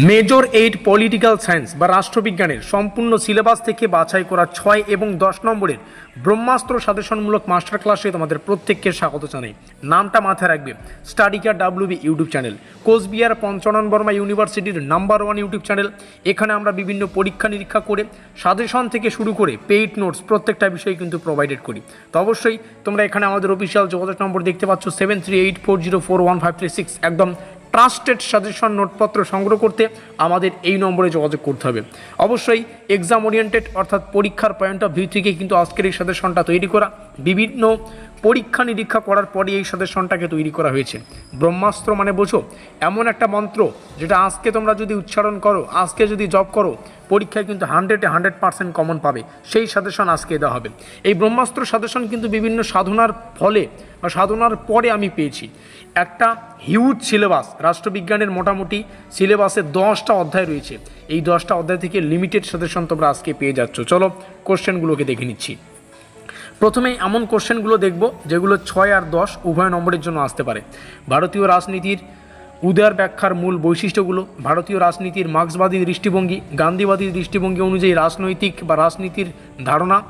Major eight political science বা রাষ্ট্রবিজ্ঞানের সম্পূর্ণ syllabus থেকে বাছাই করা ছয় এবং দশ নম্বরের ব্রহ্মাস্ত্র সাজেশনমূলক মাস্টার ক্লাসে তোমাদের প্রত্যেককে স্বাগত জানাই। নামটা মাথায় রাখবে Studykar WB YouTube channel. Coochbehar Panchanan Barma ইউনিভার্সিটির নাম্বার ওয়ান ইউটিউব চ্যানেল। এখানে আমরা বিভিন্ন পরীক্ষা নিরীক্ষা করে, সাজেশন থেকে শুরু করে পেইড নোটস প্রত্যেকটা বিষয় কিন্তু প্রোভাইডেড করি। তো অবশ্যই তোমরা এখানে আমাদের অফিসিয়াল যোগাযোগ নম্বর দেখতে পাচ্ছ seven three eight four zero four one five three six একদম ট্রাস্টেড সাজেশন নোটপত্র সংগ্রহ করতে আমাদের এই নম্বরে যোগাযোগ করতে হবে। অবশ্যই এক্সাম ওরিয়েন্টেড অর্থাৎ পরীক্ষার পয়েন্ট অফ ভিউ থেকে কিন্তু আজকের এই সাজেশনটা তৈরি করা। বিভিন্ন পরীক্ষা নিরীক্ষা করার পরে এই সাজেশনটাকে তৈরি করা হয়েছে। ব্রহ্মাস্ত্র মানে বোঝো, এমন একটা মন্ত্র যেটা আজকে তোমরা যদি উচ্চারণ করো, আজকে যদি জব করো, পরীক্ষায় কিন্তু হান্ড্রেডে হান্ড্রেড পার্সেন্ট কমন পাবে। সেই সাজেশন আজকে দেওয়া হবে। এই ব্রহ্মাস্ত্র সাজেশন কিন্তু বিভিন্ন সাধনার ফলে বা সাধনার পরে আমি পেয়েছি। একটা হিউজ সিলেবাস রাষ্ট্রবিজ্ঞানের মোটামুটি সিলেবাসে দশটা অধ্যায় রয়েছে। এই দশটা অধ্যায় থেকে লিমিটেড সাজেশন তোমরা আজকে পেয়ে যাচ্ছ। চলো কোশ্চেনগুলোকে দেখে নিচ্ছি। প্রথমে এমন কোশ্চেনগুলো দেখব, যেগুলো ছয় আর দশ উভয় নম্বরের জন্য আসতে পারে। ভারতীয় রাজনীতির উদয়ার ব্যাখ্যার মূল বৈশিষ্ট্যগুলো, ভারতীয় রাজনীতির মার্ক্সবাদী দৃষ্টিভঙ্গি, গান্ধীবাদী দৃষ্টিভঙ্গি অনুযায়ী রাজনৈতিক বা রাজনীতির ধারণা,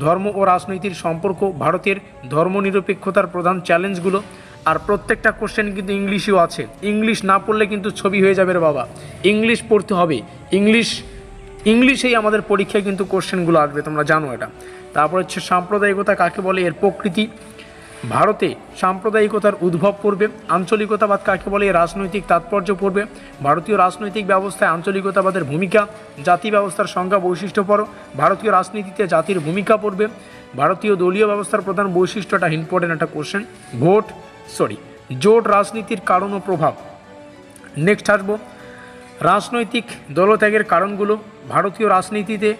ধর্ম ও রাজনীতির সম্পর্ক, ভারতের ধর্মনিরপেক্ষতার প্রধান চ্যালেঞ্জগুলো, আর প্রত্যেকটা কোশ্চেন কিন্তু ইংলিশেও আছে। ইংলিশ না পড়লে কিন্তু ছবি হয়ে যাবে রে বাবা। ইংলিশ পড়তে হবে। ইংলিশ, ইংলিশেই আমাদের পরীক্ষায় কিন্তু কোশ্চেনগুলো আসবে, তোমরা জানো এটা। তারপর হচ্ছে সাম্প্রদায়িকতা কাকে বলে? এর প্রকৃতি। ভারতে সাম্প্রদায়িকতার উদ্ভব পড়বে আঞ্চলিকতাবাদ কাকে বলে? রাজনৈতিক তাৎপর্য পড়বে ভারতীয় রাজনৈতিক ব্যবস্থায় আঞ্চলিকতাবাদের ভূমিকা, জাতি ব্যবস্থার সংজ্ঞা, বৈশিষ্ট্য পড়ো ভারতীয় রাজনীতিতে জাতির ভূমিকা পড়বে ভারতীয় দলীয় ব্যবস্থার প্রধান বৈশিষ্ট্যটা ইম্পর্টেন্ট একটা কোশ্চেন ভোট সরি জোট রাজনীতির কারণ ও প্রভাব। নেক্সট আসব। রাজনৈতিক দলত্যাগের কারণগুলো, ভারতীয় রাজনীতিতে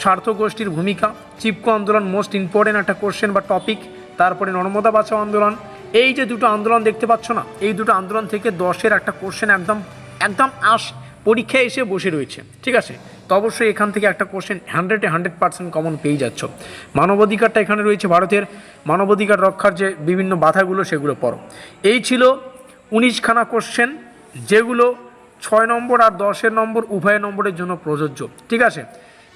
স্বার্থগোষ্ঠীর ভূমিকা চিপকো আন্দোলন মোস্ট ইম্পর্টেন্ট একটা কোশ্চেন বা টপিক তারপরে নর্মদা বাঁচাও আন্দোলন। এই যে দুটো আন্দোলন দেখতে পাচ্ছ না, এই দুটো আন্দোলন থেকে দশের একটা কোশ্চেন একদম একদম আস, পরীক্ষায় এসে বসে রয়েছে, ঠিক আছে? তো অবশ্যই এখান থেকে একটা কোশ্চেন হান্ড্রেডে হান্ড্রেড পার্সেন্ট কমন পেয়ে যাচ্ছ। মানবাধিকারটা এখানে রয়েছে ভারতের, মানবাধিকার রক্ষার যে বিভিন্ন বাধাগুলো সেগুলো পড়ো। এই ছিল উনিশখানা কোশ্চেন যেগুলো ছয় নম্বর আর দশের নম্বর উভয় নম্বরের জন্য প্রযোজ্য, ঠিক আছে?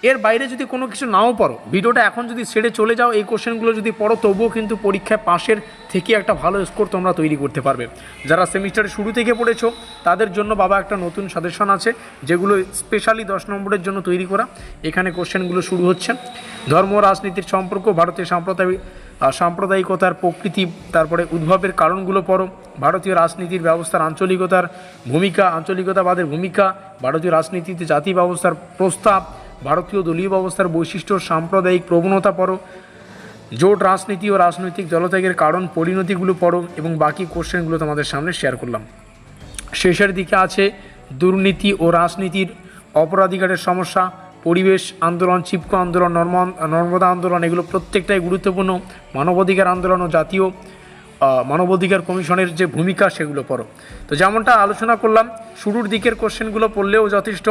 এর বাইরে যদি কোনো কিছু নাও পড়ো, ভিডিওটা এখন যদি ছেড়ে চলে যাও, এই কোশ্চেনগুলো যদি পড়ো, তবুও কিন্তু পরীক্ষায় পাশের থেকে একটা ভালো স্কোর তোমরা তৈরি করতে পারবে। যারা সেমিস্টারের শুরু থেকে পড়েছো, তাদের জন্য বাবা একটা নতুন সাজেশন আছে, যেগুলো স্পেশালি দশ নম্বরের জন্য তৈরি করা। এখানে কোশ্চেনগুলো শুরু হচ্ছে। ধর্ম, রাজনীতির সম্পর্ক ভারতের সাম্প্রদায়িক সাম্প্রদায়িকতার প্রকৃতি, তারপরে উদ্ভবের কারণগুলো পড়ো। ভারতীয় রাজনীতির ব্যবস্থার আঞ্চলিকতার ভূমিকা, আঞ্চলিকতাবাদের ভূমিকা, ভারতীয় রাজনীতিতে জাতি ব্যবস্থার প্রস্তাব ভারতীয় দলীয় ব্যবস্থার বৈশিষ্ট্য, সাম্প্রদায়িক প্রবণতা পড়ো। জোট রাজনীতি ও রাজনৈতিক জলত্যাগের কারণ, পরিণতিগুলো পড়ো এবং বাকি কোশ্চেনগুলো তোমাদের সামনে শেয়ার করলাম। শেষের দিকে আছে দুর্নীতি ও রাজনীতির অপরাধিকারের সমস্যা, পরিবেশ আন্দোলন, চিপকো আন্দোলন নর্ম নর্মদা আন্দোলন, এগুলো প্রত্যেকটাই গুরুত্বপূর্ণ, মানবাধিকার আন্দোলন ও জাতীয় মানবাধিকার কমিশনের যে ভূমিকা সেগুলো পড়ো। তো যেমনটা আলোচনা করলাম, শুরুর দিকের কোশ্চেনগুলো পড়লেও যথেষ্ট।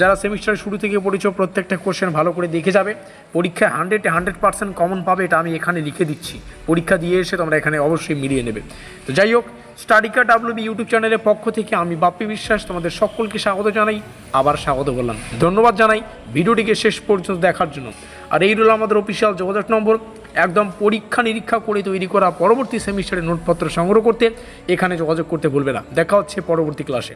যারা সেমিস্টার শুরু থেকে পড়েছো, প্রত্যেকটা কোশ্চেন ভালো করে দেখে যাবে। পরীক্ষায় হান্ড্রেডে, হান্ড্রেড পার্সেন্ট কমন পাবে, এটা আমি এখানে লিখে দিচ্ছি। পরীক্ষা দিয়ে এসে তোমরা এখানে অবশ্যই মিলিয়ে নেবে। তো যাই হোক, স্টাডিকা ডাব্লিউবি ইউটিউব চ্যানেলের পক্ষ থেকে আমি বাপ্পি বিশ্বাস তোমাদের সকলকে স্বাগত জানাই। আবার স্বাগত বললাম ধন্যবাদ জানাই। ভিডিওটিকে শেষ পর্যন্ত দেখার জন্য। আর এই রইল আমাদের অফিসিয়াল যোগাযোগ নম্বর। একদম পরীক্ষা নিরীক্ষা করে তৈরি করা পরবর্তী সেমিস্টারের নোটপত্র সংগ্রহ করতে এখানে যোগাযোগ করতে ভুলবে না। দেখা হচ্ছে পরবর্তী ক্লাসে।